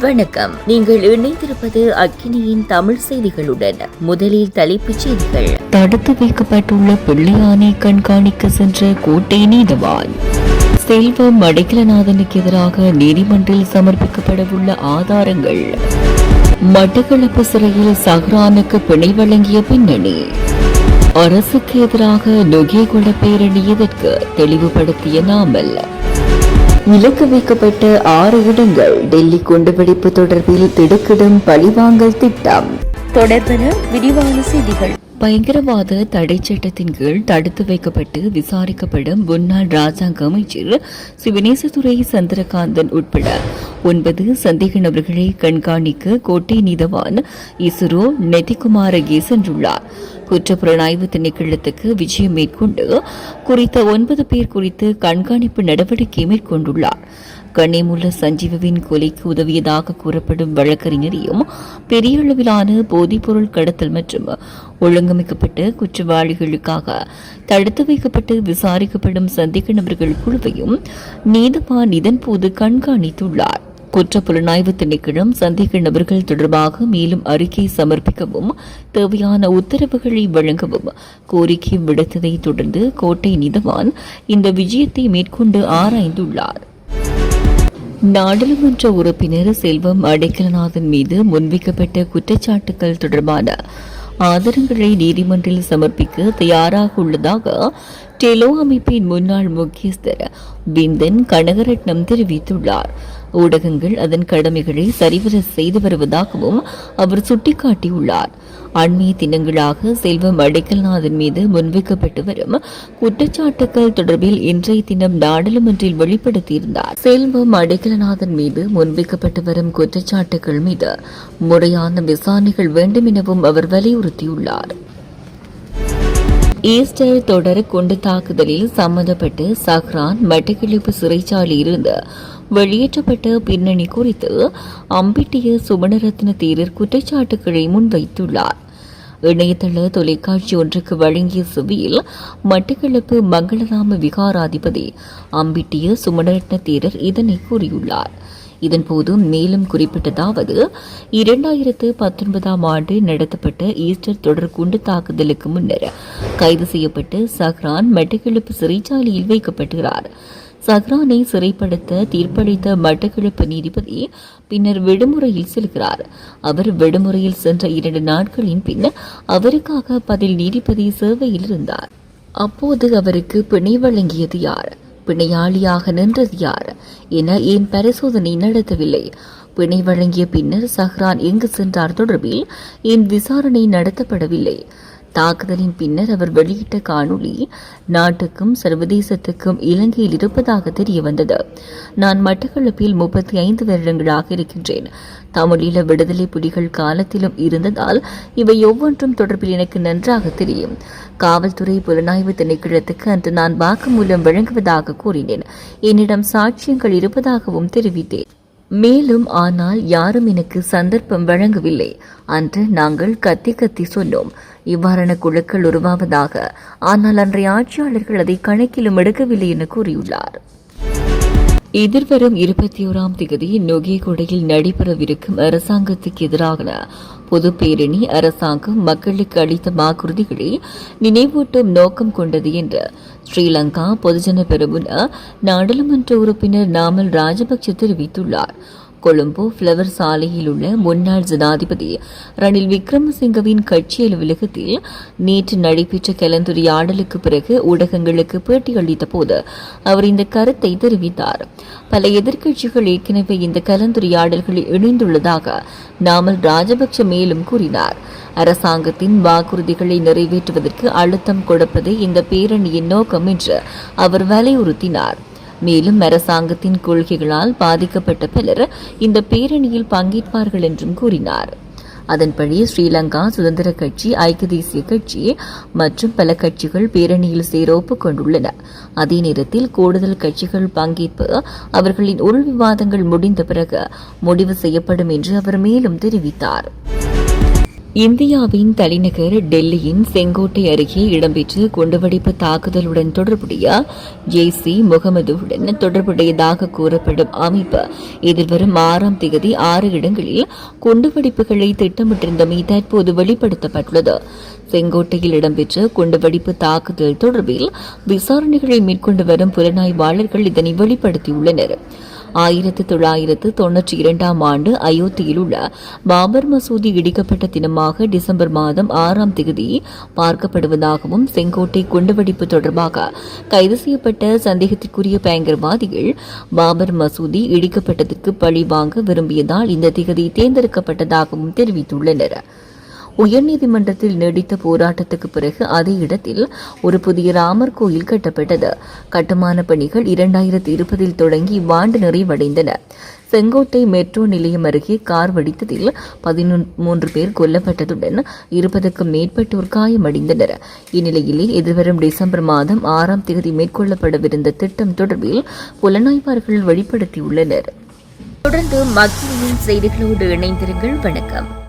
வணக்கம். நீங்கள் இணைந்திருப்பது அக்கினியின் தமிழ் செய்திகளுடன். முதலில் தலைப்புச் செய்திகள். தடுத்து வைக்கப்பட்டுள்ள பிள்ளையானை கண்காணிக்க சென்ற கோட்டை நீதவான். செல்வம் அடைக்கலநாதனுக்கு எதிராக நீதிமன்றில் சமர்ப்பிக்கப்படவுள்ள ஆதாரங்கள். மட்டக்களப்பு சிறையில் சஹ்ரானுக்கு பிணை வழங்கிய பின்னணி. அரசுக்கு எதிராக நொகேகுல பேரணி எதற்கு தெளிவுபடுத்திய நாமல். இலக்கு வைக்கப்பட்ட ஆறு இடங்கள் டெல்லி குண்டுவெடிப்பு தொடர்பில் திடுக்கிடும் பழிவாங்கல் திட்டம். தொடர்பென விரிவான செய்திகள். பயங்கரவாத தடை சட்டத்தின் கீழ் தடுத்து வைக்கப்பட்டு விசாரிக்கப்படும் முன்னாள் ராஜாங்க அமைச்சர் சிவனேசதுரை சந்திரகாந்தன் உட்பட ஒன்பது சந்தேக நபர்களை கண்காணிக்க கோட்டை நீதவான் இசுரோ நெத்திகுமாரகே சென்றுள்ளார். குற்றப்புலனாய்வு திணைக்களத்துக்கு விஜயம் மேற்கொண்டு குறித்த ஒன்பது பேர் குறித்து கண்காணிப்பு நடவடிக்கை மேற்கொண்டுள்ளார். கண்ணிமுள்ள சஞ்சீவவின் கொலைக்கு உதவியதாக கூறப்படும் வழக்கறிஞரையும் பெரிய அளவிலான போதைப்பொருள் கடத்தல் மற்றும் ஒழுங்கமைக்கப்பட்ட குற்றவாளிகளுக்காக தடுத்து வைக்கப்பட்டு விசாரிக்கப்படும் சந்தேக நபர்கள் குழுவையும் நீதவான் இதன்போது கண்காணித்துள்ளார். குற்ற புலனாய்வு திணைக்களம் சந்தேக நபர்கள் தொடர்பாக மேலும் அறிக்கை சமர்ப்பிக்கவும் தேவையான உத்தரவுகளை வழங்கவும் கோரிக்கை விடுத்ததை தொடர்ந்து கோட்டை நீதவான் இந்த விஜயத்தை மேற்கொண்டு ஆராய்ந்துள்ளார். நாடாளுமன்ற உறுப்பினர் செல்வம் அடைக்கலநாதன் மீது முன்வைக்கப்பட்ட குற்றச்சாட்டுகள் தொடர்பான ஆதாரங்களை நீதிமன்றில் சமர்ப்பிக்க தயாராக உள்ளதாக டெலோ அமைப்பின் முன்னாள் முக்கியஸ்தர் பிந்தன் கனகரட்னம் தெரிவித்துள்ளார். ஊடகங்கள் அதன் கடமைகளை சரிவர செய்து வருவதாகவும் அவர் சுட்டிக்காட்டியுள்ளார். அண்மைய தினங்களாக செல்வம் அடைக்கல்நாதன் மீது முன்வைக்கப்பட்டு வரும் குற்றச்சாட்டுகள் தொடர்பில் இன்றைய தினம் நாடாளுமன்றில் வெளிப்படுத்தியிருந்தார். செல்வம் அடைக்கலநாதன் மீது முன்வைக்கப்பட்டு வரும் குற்றச்சாட்டுகள் மீது முறையான விசாரணைகள் வேண்டும் எனவும் அவர் வலியுறுத்தியுள்ளார். ஈஸ்டர் தொடர் குண்டு தாக்குதலில் சம்பந்தப்பட்டு சஹ்ரான் மட்டக்கிழிப்பு சிறைச்சாலையிலிருந்து வெளியேற்றப்பட்ட பின்னணி குறித்து அம்பிட்டிய சுமணரத்ன தீரர் குற்றச்சாட்டுகளை முன்வைத்துள்ளார். இணையதள தொலைக்காட்சி ஒன்றுக்கு வழங்கிய செவியில் மட்டக்களப்பு மங்களராம விகாராதிபதி அம்பிட்டிய சுமணரத்ன தீரர் இதனை கூறியுள்ளார். இதன்போது மேலும் குறிப்பிட்டதாவது இரண்டாயிரத்து பத்தொன்பதாம் ஆண்டு நடத்தப்பட்ட ஈஸ்டர் தொடர் குண்டு தாக்குதலுக்கு முன்னர் கைது செய்யப்பட்டு சஹ்ரான் மட்டக்களப்பு சிறைச்சாலையில் வைக்கப்படுகிறார் சஹ்ரானை சிறைப்படுத்த தீர்ப்பளித்த மட்டக்கிழப்பு நீதிபதி பின்னர் விடுமுறையில் செல்கிறார். அவர் விடுமுறையில் சென்ற இரண்டு நாட்களின் பின் அவருக்காக பதில் நீதிபதி சேவையில் இருந்தார். அப்போது அவருக்கு பிணை வழங்கியது யார்? பிணையாளியாக நின்றது யார் என ஏன் பரிசோதனை நடத்தவில்லை? பிணை வழங்கிய பின்னர் சஹ்ரான் எங்கு சென்றார் தொடர்பில் ஏன் விசாரணை நடத்தப்படவில்லை. தாக்குதலின் பின்னர் அவர் வெளியிட்ட காணொளி நாட்டுக்கும் சர்வதேசத்துக்கும் இலங்கையில் இருப்பதாக தெரிய வந்தது நான் மட்டக்களப்பில் முப்பத்தி ஐந்து வருடங்களாக இருக்கின்றேன். தமிழீழ விடுதலை புலிகள் காலத்திலும் இருந்ததால் இவை ஒவ்வொன்றும் தொடர்பில் எனக்கு நன்றாக தெரியும். காவல்துறை புலனாய்வு திணைக்களத்துக்கு அன்று நான் வாக்குமூலம் வழங்குவதாக கூறினேன். என்னிடம் சாட்சியங்கள் இருப்பதாகவும் தெரிவித்தேன். மேலும் ஆனால் யாரும் எனக்கு சந்தர்ப்பம் வழங்கவில்லை அன்று நாங்கள் கத்தி கத்தி சொன்னோம். இவ்வாறான குழுக்கள் உருவாவதாக. ஆனால் அன்றைய ஆட்சியாளர்கள் அதை கணக்கிலும் எடுக்கவில்லை என கூறியுள்ளார். எதிர்வரும் இருபத்தி ஓராம் தேதி நொகேகொடையில் நடைபெறவிருக்கும் அரசாங்கத்துக்கு எதிரான பொது பேரணி அரசாங்கம் மக்களுக்கு அளித்த வாக்குறுதிகளை நினைவூட்டும் நோக்கம் கொண்டது என்று ஸ்ரீலங்கா பொதுஜன பெருமுன நாடாளுமன்ற உறுப்பினர் நாமல் ராஜபக்ச தெரிவித்துள்ளார். கொழும்பு ஃப்ளவர் சாலையில் உள்ள முன்னாள் ஜனாதிபதி ரணில் விக்ரமசிங்கவின் கட்சி அலுவலகத்தில் நேற்று நடைபெற்ற கலந்துரையாடலுக்கு பிறகு ஊடகங்களுக்கு பேட்டியளித்த போது அவர் இந்த கருத்தை தெரிவித்தார். பல எதிர்க்கட்சிகள் ஏற்கனவே இந்த கலந்துரையாடல்களில் இணைந்துள்ளதாக நாமல் ராஜபக்ஷ மேலும் கூறினார். அரசாங்கத்தின் வாக்குறுதிகளை நிறைவேற்றுவதற்கு அழுத்தம் கொடுப்பதே இந்த பேரணியின் நோக்கம் என்று அவர் வலியுறுத்தினார். மேலும் அரசாங்கத்தின் கொள்கைகளால் பாதிக்கப்பட்ட பலர் இந்த பேரணியில் பங்கேற்பார்கள் என்றும் கூறினார். அதன்படி ஸ்ரீலங்கா சுதந்திர கட்சி ஐக்கிய தேசிய கட்சி மற்றும் பல கட்சிகள் பேரணியில் சேர ஒப்புக்கொண்டுள்ளன அதே நேரத்தில் கூடுதல் கட்சிகள் பங்கேற்பு அவர்களின் உள் விவாதங்கள் முடிந்த பிறகு முடிவு செய்யப்படும் என்று அவர் மேலும் தெரிவித்தார். இந்தியாவின் தலைநகர் டெல்லியின் செங்கோட்டை அருகே இடம்பெற்ற குண்டுவெடிப்பு தாக்குதலுடன் தொடர்புடைய ஜெய்சி முகமதுவுடன் தொடர்புடையதாக கூறப்படும் அமைப்பு எதிர்வரும் ஆறாம் தேதி ஆறு இடங்களில் குண்டுவெடிப்புகளை திட்டமிட்டிருந்தமை தற்போது வெளிப்படுத்தப்பட்டுள்ளது. செங்கோட்டையில் இடம்பெற்ற குண்டுவெடிப்பு தாக்குதல் தொடர்பில் விசாரணைகளை மேற்கொண்டு வரும் புலனாய்வாளர்கள் இதனை வெளிப்படுத்தியுள்ளனா் ஆயிரத்து தொள்ளாயிரத்து தொன்னூற்றி இரண்டாம் ஆண்டு அயோத்தியில் உள்ள பாபர் மசூதி இடிக்கப்பட்ட தினமாக டிசம்பர் மாதம் ஆறாம் தேதி பார்க்கப்படுவதாகவும் செங்கோட்டை குண்டுவெடிப்பு தொடர்பாக கைது செய்யப்பட்ட சந்தேகத்திற்குரிய பயங்கரவாதிகள் பாபர் மசூதி இடிக்கப்பட்டதற்கு பழி வாங்க விரும்பியதால் இந்த திகதி தேர்ந்தெடுக்கப்பட்டதாகவும் தெரிவித்துள்ளனர். உயர்நீதிமன்றத்தில் நீடித்த போராட்டத்துக்கு பிறகு அதே இடத்தில் ஒரு புதிய ராமர் கோயில் கட்டப்பட்டது. கட்டுமான பணிகள் இரண்டாயிரத்தி இருபதில் தொடங்கி வாண்டு நிறைவடைந்தன. செங்கோட்டை மெட்ரோ நிலையம் அருகே கார் வெடித்ததில் பதிமூன்று பேர் கொல்லப்பட்டதுடன் இருபதுக்கும் மேற்பட்டோர் காயமடைந்தனர். இந்நிலையிலே எதிர்வரும் டிசம்பர் மாதம் ஆறாம் தேதி மேற்கொள்ளப்படவிருந்த திட்டம் தொடர்பில் புலனாய்வாளர்கள் வெளிப்படுத்தியுள்ளனர் தொடர்ந்து மக்களின் செய்திகளோடு இணைந்திருங்கள். வணக்கம்.